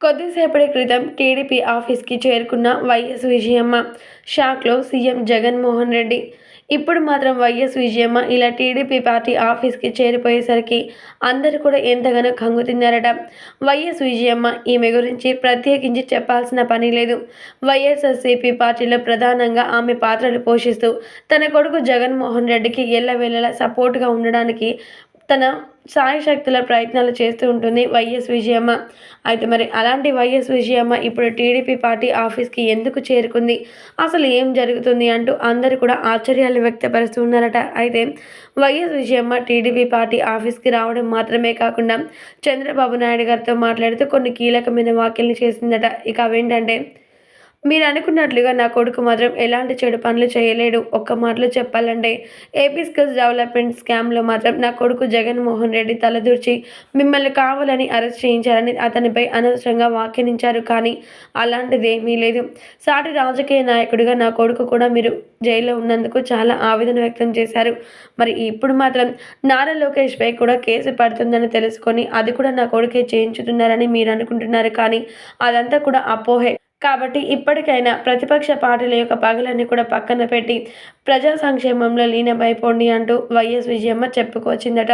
కొద్దిసేపటి క్రితం టీడీపీ ఆఫీస్కి చేరుకున్న వైఎస్ విజయమ్మ షాక్లో సీఎం జగన్మోహన్ రెడ్డి. ఇప్పుడు మాత్రం వైఎస్ విజయమ్మ ఇలా టీడీపీ పార్టీ ఆఫీస్కి చేరిపోయేసరికి అందరూ కూడా ఎంతగానో కంగు తిన్నారట. వైఎస్ విజయమ్మ ఈమె గురించి ప్రత్యేకించి చెప్పాల్సిన పని లేదు. వైఎస్ఆర్సీపీ పార్టీలో ప్రధానంగా ఆమె పాత్రలు పోషిస్తూ తన కొడుకు జగన్మోహన్ రెడ్డికి ఎల్లవేళలా సపోర్ట్గా ఉండడానికి తన సాయశక్తుల ప్రయత్నాలు చేస్తూ ఉంటుంది వైఎస్ విజయమ్మ. అయితే మరి అలాంటి వైఎస్ విజయమ్మ ఇప్పుడు టీడీపీ పార్టీ ఆఫీస్కి ఎందుకు చేరుకుంది? అసలు ఏం జరుగుతుంది అంటూ అందరూ కూడా ఆశ్చర్యాలు వ్యక్తపరుస్తున్నారట అయితే వైఎస్ విజయమ్మ టీడీపీ పార్టీ ఆఫీస్కి రావడం మాత్రమే కాకుండా చంద్రబాబు నాయుడు గారితో మాట్లాడుతూ కొన్ని కీలకమైన వ్యాఖ్యలు చేసిందట. ఇక అవేంటంటే మీరు అనుకున్నట్లుగా నా కొడుకు మాత్రం ఎలాంటి చెడు పనులు చేయలేడు. ఒక్క మాటలో చెప్పాలంటే ఏపీ స్కిల్స్ డెవలప్మెంట్ స్కామ్లో మాత్రం నా కొడుకు జగన్మోహన్ రెడ్డి తలదూర్చి మిమ్మల్ని కావాలని అరెస్ట్ చేయించారని అతనిపై అనవసరంగా వ్యాఖ్యానించారు. కానీ అలాంటిది ఏమీ లేదు. సాటి రాజకీయ నాయకుడిగా నా కొడుకు కూడా మీరు జైల్లో ఉన్నందుకు చాలా ఆవేదన వ్యక్తం చేశారు. మరి ఇప్పుడు మాత్రం నారా లోకేష్పై కూడా కేసు పడుతుందని తెలుసుకొని అది కూడా నా కొడుకే చేయించుతున్నారని మీరు అనుకుంటున్నారు కానీ అదంతా కూడా అపోహే. కాబట్టి ఇప్పటికైనా ప్రతిపక్ష పార్టీల యొక్క పగలన్నీ కూడా పక్కన పెట్టి ప్రజా సంక్షేమంలో లీనమైపోండి అంటూ వైఎస్ విజయమ్మ చెప్పుకొచ్చిందట.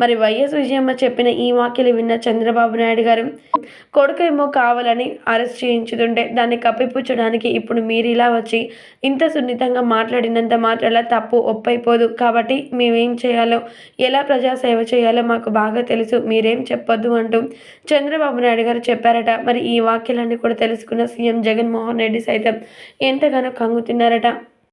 మరి వైఎస్ విజయమ్మ చెప్పిన ఈ వాక్యలు విన్న చంద్రబాబు నాయుడు గారు కొడుకు ఏమో కావాలని అరెస్ట్ చేయించుతుంటే దాన్ని కప్పిపుచ్చడానికి ఇప్పుడు మీరు ఇలా వచ్చి ఇంత సున్నితంగా మాట్లాడినంత మాట్లాడాల తప్పు ఒప్పైపోదు. కాబట్టి మేమేం చేయాలో ఎలా ప్రజాసేవ చేయాలో మాకు బాగా తెలుసు మీరేం చెప్పొద్దు అంటూ చంద్రబాబు నాయుడు గారు చెప్పారట. మరి ఈ వాక్యాలన్నీ కూడా తెలుసుకున్న సీఎం జగన్మోహన్ రెడ్డి సైతం ఎంతగానో కంగుతున్నారట